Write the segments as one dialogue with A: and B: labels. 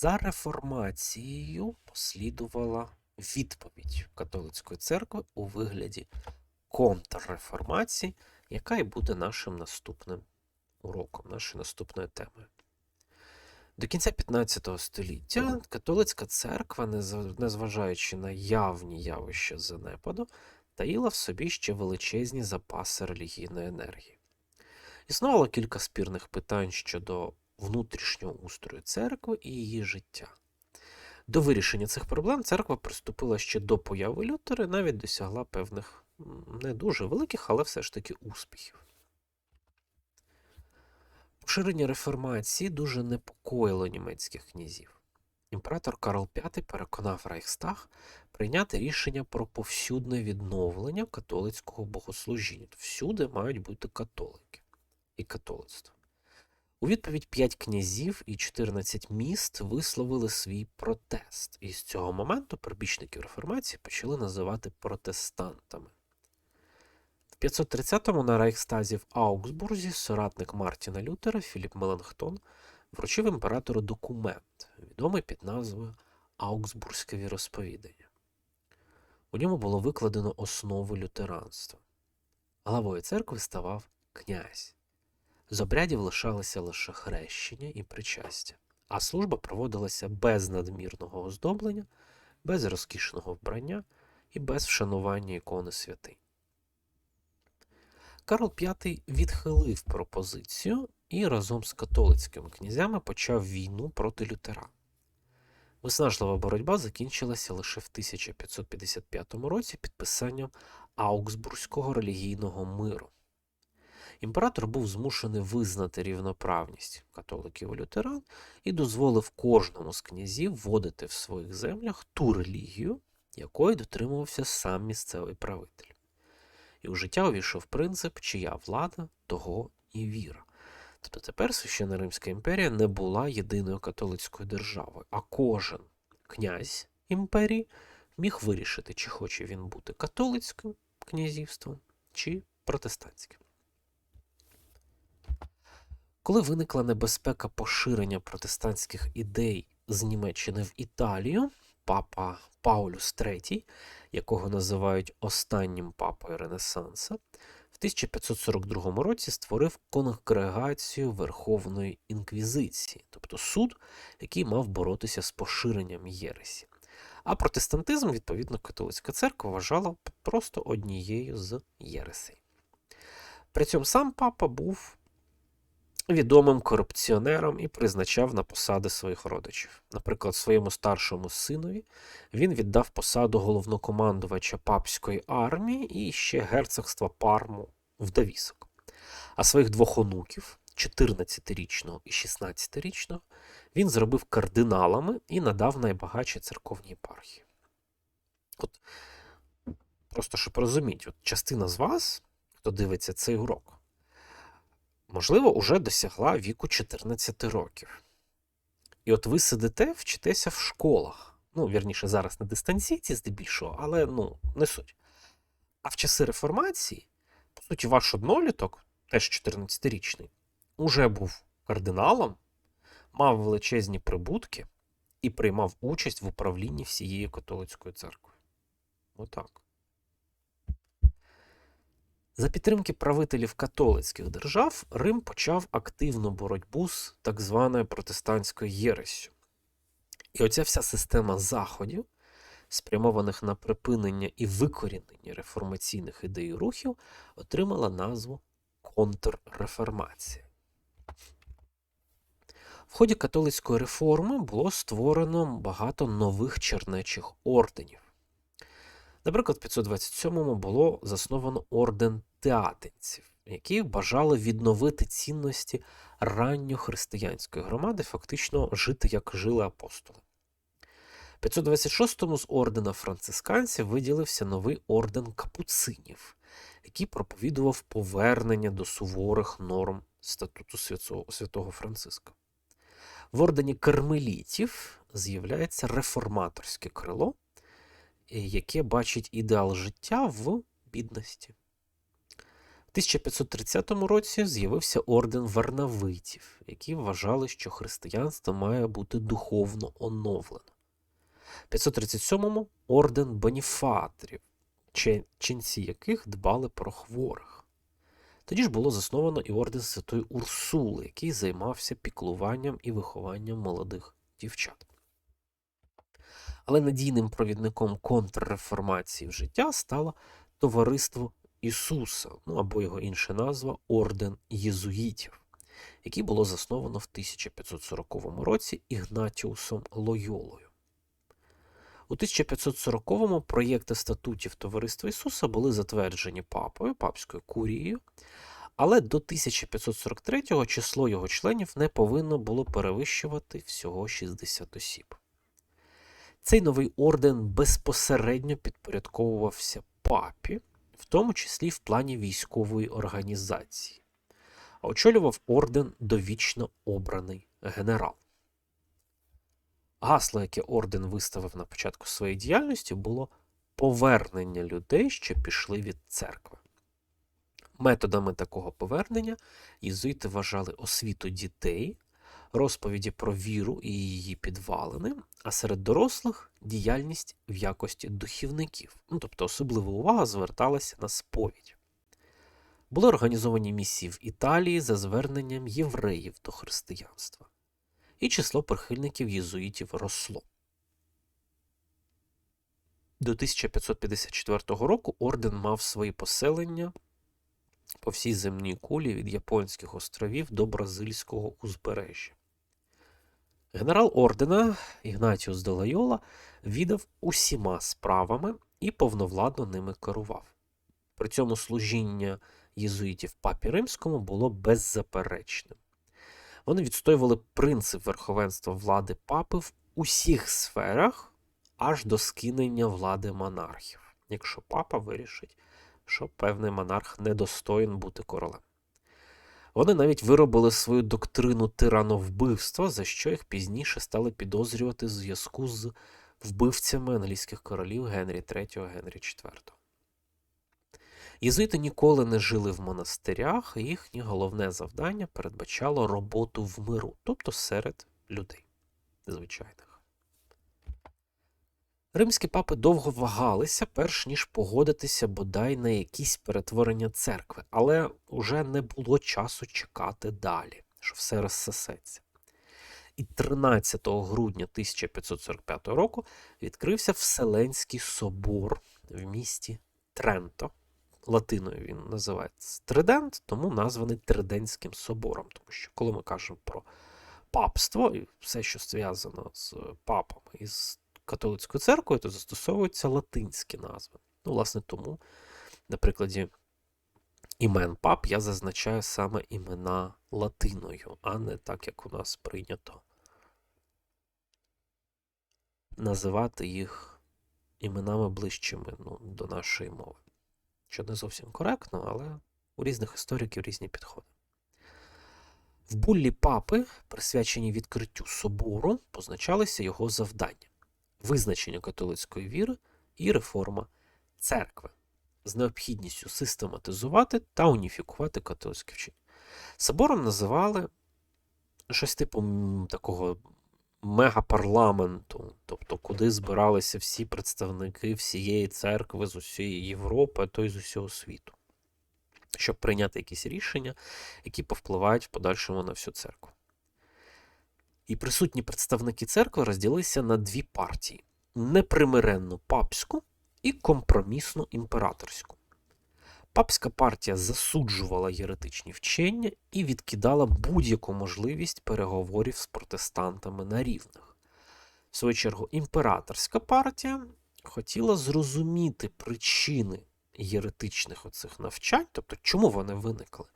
A: За реформацією послідувала відповідь католицької церкви у вигляді контрреформації, яка і буде нашим наступним уроком, нашою наступною темою. До кінця 15 століття католицька церква, незважаючи на явні явища занепаду, таїла в собі ще величезні запаси релігійної енергії. Існувало кілька спірних питань щодо внутрішнього устрою церкви і її життя. До вирішення цих проблем церква приступила ще до появи Лютера навіть досягла певних не дуже великих, але все ж таки успіхів. Поширення реформації дуже непокоїло німецьких князів. Імператор Карл V переконав Рейхстаг прийняти рішення про повсюдне відновлення католицького богослужіння. Всюди мають бути католики і католицтво. У відповідь 5 князів і 14 міст висловили свій протест, і з цього моменту прибічників реформації почали називати протестантами. В 530-му на Рейхстазі в Аугсбурзі соратник Мартіна Лютера Філіп Меланхтон вручив імператору документ, відомий під назвою Аугсбурзьке віросповідання. У ньому було викладено основи лютеранства. Главою церкви ставав князь. З обрядів лишалося лише хрещення і причастя, а служба проводилася без надмірного оздоблення, без розкішного вбрання і без вшанування ікони святий. Карл V відхилив пропозицію і разом з католицькими князями почав війну проти Лютера. Виснажлива боротьба закінчилася лише в 1555 році підписанням Аугсбурзького релігійного миру. Імператор був змушений визнати рівноправність католиків і лютеран і дозволив кожному з князів вводити в своїх землях ту релігію, якої дотримувався сам місцевий правитель. І у життя увійшов принцип, чия влада, того і віра. Тобто тепер Священна Римська імперія не була єдиною католицькою державою, а кожен князь імперії міг вирішити, чи хоче він бути католицьким князівством, чи протестантським. Коли виникла небезпека поширення протестантських ідей з Німеччини в Італію, папа Паулюс III, якого називають останнім папою Ренесанса, в 1542 році створив конгрегацію Верховної інквізиції, тобто суд, який мав боротися з поширенням єресі. А протестантизм, відповідно, католицька церква вважала просто однією з єресей. При цьому сам папа був відомим корупціонером і призначав на посади своїх родичів. Наприклад, своєму старшому синові він віддав посаду головнокомандувача папської армії і ще герцогства Парму в Давісок. А своїх двох онуків, 14-річного і 16-річного, він зробив кардиналами і надав найбагатші церковні єпархії. От, просто щоб розуміти, от частина з вас, хто дивиться цей урок, можливо, уже досягла віку 14 років. І от ви сидите, вчитеся в школах. Ну, вірніше, зараз на дистанційці здебільшого, але ну, не суть. А в часи реформації, по суті, ваш одноліток, теж 14-річний, уже був кардиналом, мав величезні прибутки і приймав участь в управлінні всією католицькою церквою. Отак. За підтримки правителів католицьких держав Рим почав активну боротьбу з так званою протестантською єресю. І оця вся система заходів, спрямованих на припинення і викорінення реформаційних ідей і рухів, отримала назву контрреформація. В ході католицької реформи було створено багато нових чернечих орденів. Наприклад, в 527-му було засновано орден театинців, які бажали відновити цінності ранньохристиянської громади, фактично жити, як жили апостоли. В 526-му з ордена францисканців виділився новий орден капуцинів, який проповідував повернення до суворих норм статуту святого, Франциска. В ордені кармелітів з'являється реформаторське крило, яке бачить ідеал життя в бідності. В 1530 році з'явився орден варнавитів, які вважали, що християнство має бути духовно оновлено. В 537-му орден боніфаторів, ченці яких дбали про хворих. Тоді ж було засновано і орден Святої Урсули, який займався піклуванням і вихованням молодих дівчат. Але надійним провідником контрреформації в життя стало Товариство Ісуса, ну або його інша назва Орден Єзуїтів, який було засновано в 1540 році Ігнатіусом Лойолою. У 1540-му проєкти статутів Товариства Ісуса були затверджені папою, папською курією, але до 1543-го число його членів не повинно було перевищувати всього 60 осіб. Цей новий орден безпосередньо підпорядковувався папі, в тому числі в плані військової організації, а очолював орден довічно обраний генерал. Гасло, яке орден виставив на початку своєї діяльності, було повернення людей, що пішли від церкви. Методами такого повернення єзуїти вважали освіту дітей, розповіді про віру і її підвалини, а серед дорослих діяльність в якості духівників, ну, тобто особлива увага зверталася на сповідь. Були організовані місії в Італії за зверненням євреїв до християнства, і число прихильників єзуїтів росло. До 1554 року орден мав свої поселення по всій земній кулі від Японських островів до Бразильського узбережжя. Генерал ордена Ігнатіус де Лайола віддав усіма справами і повновладно ними керував. При цьому служіння єзуїтів папі римському було беззаперечним. Вони відстоювали принцип верховенства влади папи в усіх сферах аж до скинення влади монархів, якщо папа вирішить, що певний монарх недостоїн бути королем. Вони навіть виробили свою доктрину тирановбивства, за що їх пізніше стали підозрювати в зв'язку з вбивцями англійських королів Генрі III, Генрі IV. Єзуїти ніколи не жили в монастирях, і їхнє головне завдання передбачало роботу в миру, тобто серед людей звичайних. Римські папи довго вагалися, перш ніж погодитися бодай на якісь перетворення церкви, але вже не було часу чекати далі, що все розсосеться. І 13 грудня 1545 року відкрився Вселенський собор в місті Тренто. Латиною він називається Тридент, тому названий Тридентським собором. Тому що коли ми кажемо про папство і все, що зв'язано з папами і з католицькою церквою, то застосовуються латинські назви. Ну, власне, тому, на прикладі імен пап я зазначаю саме імена латиною, а не так, як у нас прийнято називати їх іменами ближчими ну, до нашої мови. Що не зовсім коректно, але у різних істориків різні підходи. В буллі папи, присвячені відкриттю собору, позначалися його завдання визначення католицької віри і реформа церкви з необхідністю систематизувати та уніфікувати католицьке вчення. Собором називали щось типу такого мегапарламенту, тобто куди збиралися всі представники всієї церкви з усієї Європи, то й з усього світу, щоб прийняти якісь рішення, які повпливають в подальшому на всю церкву. І присутні представники церкви розділилися на дві партії: непримиренну папську і компромісну імператорську. Папська партія засуджувала єретичні вчення і відкидала будь-яку можливість переговорів з протестантами на рівних. В свою чергу, імператорська партія хотіла зрозуміти причини єретичних оцих навчань, тобто чому вони виникли,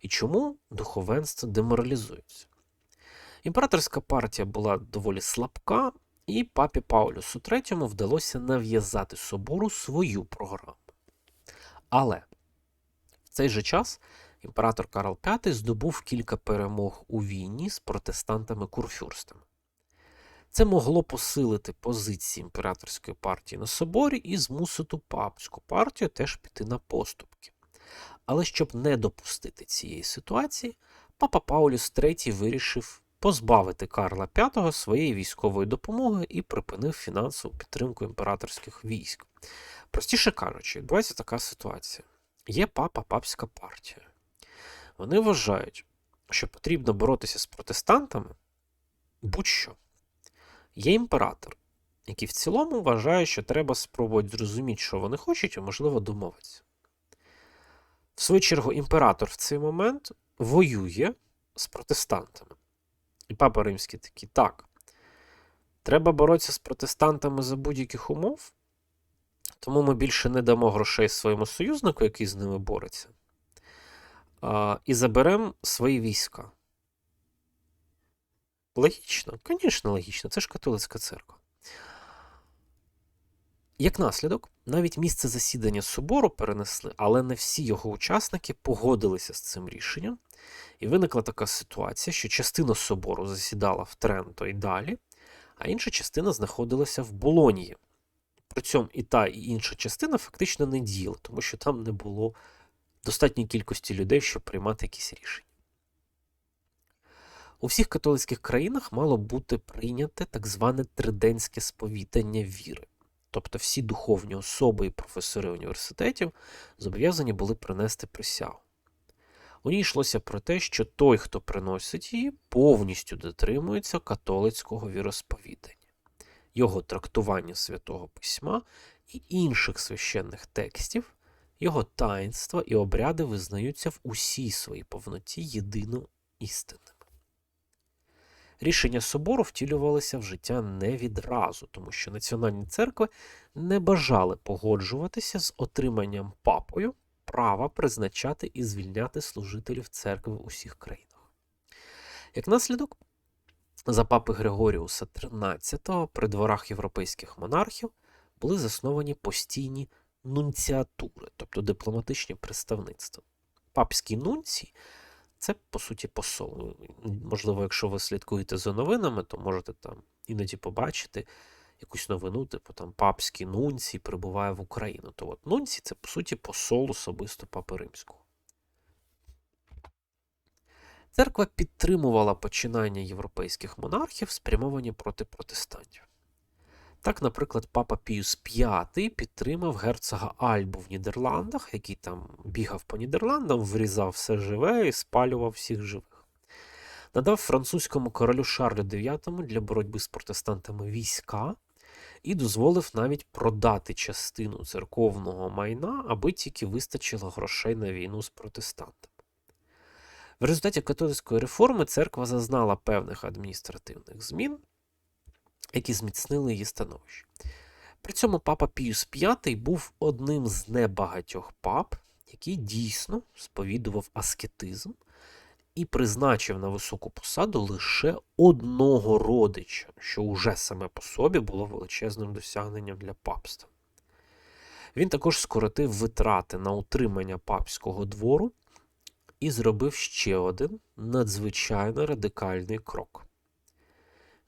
A: і чому духовенство деморалізується. Імператорська партія була доволі слабка, і папі Паулюсу III вдалося нав'язати собору свою програму. Але в цей же час імператор Карл V здобув кілька перемог у війні з протестантами-курфюрстами. Це могло посилити позиції імператорської партії на соборі і змусити папську партію теж піти на поступки. Але щоб не допустити цієї ситуації, папа Паулюс III вирішив позбавити Карла V своєї військової допомоги і припинив фінансову підтримку імператорських військ. Простіше кажучи, відбувається така ситуація: є папа, папська партія. Вони вважають, що потрібно боротися з протестантами будь-що. Є імператор, який в цілому вважає, що треба спробувати зрозуміти, що вони хочуть, і, можливо, домовитися. В свою чергу, імператор в цей момент воює з протестантами. І папа римський такий, так, треба боротися з протестантами за будь-яких умов, тому ми більше не дамо грошей своєму союзнику, який з ними бореться, і заберемо свої війська. Логічно, звісно, логічно, це ж католицька церква. Як наслідок, навіть місце засідання собору перенесли, але не всі його учасники погодилися з цим рішенням. І виникла така ситуація, що частина собору засідала в Тренто і далі, а інша частина знаходилася в Болонії. При цьому і та, і інша частина фактично не діяли, тому що там не було достатньої кількості людей, щоб приймати якісь рішення. У всіх католицьких країнах мало бути прийняте так зване триденське сповідання віри. Тобто всі духовні особи і професори університетів зобов'язані були принести присягу. У ній йшлося про те, що той, хто приносить її, повністю дотримується католицького віросповідання, його трактування святого письма і інших священних текстів, його таїнства і обряди визнаються в усій своїй повноті єдино істинними. Рішення собору втілювалися в життя не відразу, тому що національні церкви не бажали погоджуватися з отриманням папою права призначати і звільняти служителів церкви в усіх країнах. Як наслідок, за папи Григоріуса XIII при дворах європейських монархів були засновані постійні нунціатури, тобто дипломатичні представництва. Папський нунцій це, по суті, посол. Можливо, якщо ви слідкуєте за новинами, то можете там іноді побачити якусь новину, типу там папський нунцій прибуває в Україну. То от нунцій це, по суті, посол особисто Папи Римського. Церква підтримувала починання європейських монархів, спрямовані проти протестантів. Так, наприклад, папа Піус V підтримав герцога Альбу в Нідерландах, який там бігав по Нідерландам, врізав все живе і спалював всіх живих. Надав французькому королю Шарлю IX для боротьби з протестантами війська і дозволив навіть продати частину церковного майна, аби тільки вистачило грошей на війну з протестантами. В результаті католицької реформи церква зазнала певних адміністративних змін які зміцнили її становище. При цьому папа Піус V був одним з небагатьох пап, який дійсно сповідував аскетизм і призначив на високу посаду лише одного родича, що уже саме по собі було величезним досягненням для папства. Він також скоротив витрати на утримання папського двору і зробив ще один надзвичайно радикальний крок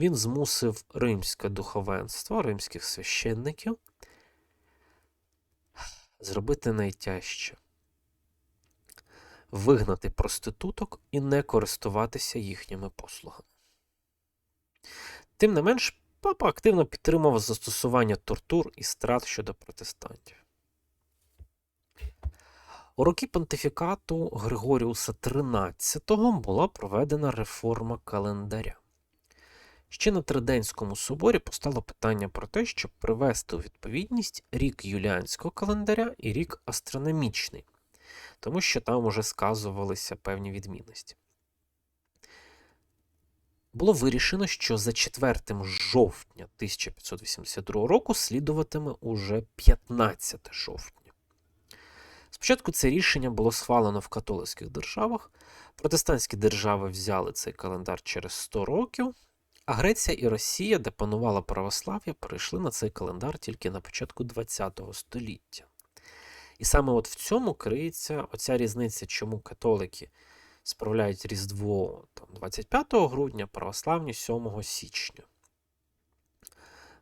A: він змусив римське духовенство, римських священників зробити найтяжче вигнати проституток і не користуватися їхніми послугами. Тим не менш, папа активно підтримував застосування тортур і страт щодо протестантів. У роки понтифікату Григоріуса XIII була проведена реформа календаря. Ще на Триденському соборі постало питання про те, щоб привести у відповідність рік юліанського календаря і рік астрономічний, тому що там уже сказувалися певні відмінності. Було вирішено, що за 4 жовтня 1582 року слідуватиме уже 15 жовтня. Спочатку це рішення було схвалено в католицьких державах. Протестантські держави взяли цей календар через 100 років. А Греція і Росія, де панувало православ'я, перейшли на цей календар тільки на початку ХХ століття. І саме от в цьому криється оця різниця, чому католики справляють Різдво там, 25 грудня, православні 7 січня.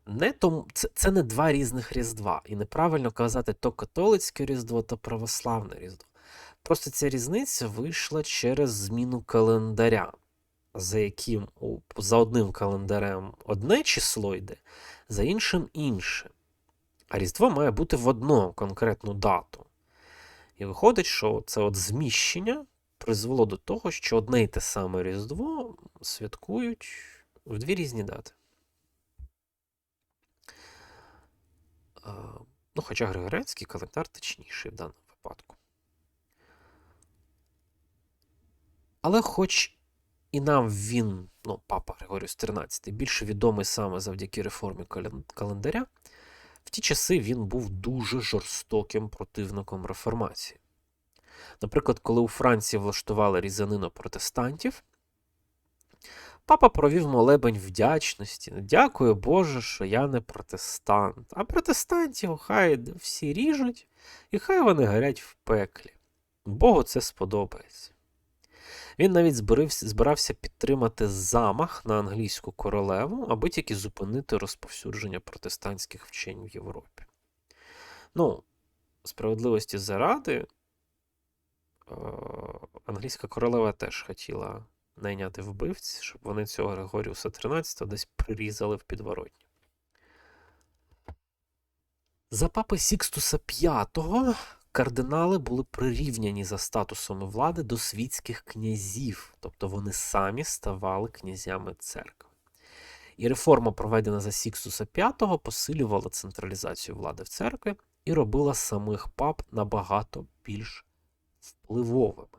A: Не тому, Це це не два різних Різдва. І неправильно казати то католицьке Різдво, то православне Різдво. Просто ця різниця вийшла через зміну календаря, за яким за одним календарем одне число йде, за іншим інше. А Різдво має бути в одну конкретну дату. І виходить, що це от зміщення призвело до того, що одне й те саме Різдво святкують в дві різні дати. Ну, хоча Григоріанський календар точніший в даному випадку. Але хоч і нам він, ну, папа Григоріус XIII, більше відомий саме завдяки реформі календаря, в ті часи він був дуже жорстоким противником реформації. Наприклад, коли у Франції влаштували різанину протестантів, папа провів молебень вдячності. Дякую Боже, що я не протестант. А протестантів хай всі ріжуть, і хай вони горять в пеклі. Богу це сподобається. Він навіть збирився, збирався підтримати замах на англійську королеву, аби тільки зупинити розповсюдження протестантських вчень в Європі. Ну, справедливості заради, е, англійська королева теж хотіла найняти вбивць, щоб вони цього Григоріуса XIII десь прирізали в підворотні. За папи Сікстуса V кардинали були прирівняні за статусом влади до світських князів, тобто вони самі ставали князями церкви. І реформа, проведена за Сікстуса V, посилювала централізацію влади в церкві і робила самих пап набагато більш впливовими.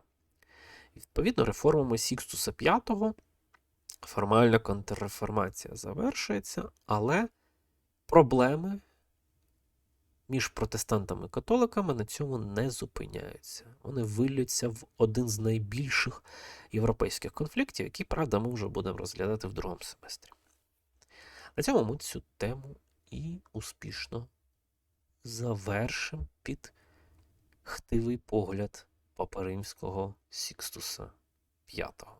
A: Відповідно, реформами Сікстуса V формальна контрреформація завершується, але проблеми між протестантами і католиками на цьому не зупиняються. Вони вилються в один з найбільших європейських конфліктів, які, правда, ми вже будемо розглядати в другому семестрі. На цьому ми цю тему і успішно завершимо під хтивий погляд Папа Римського Сікстуса V.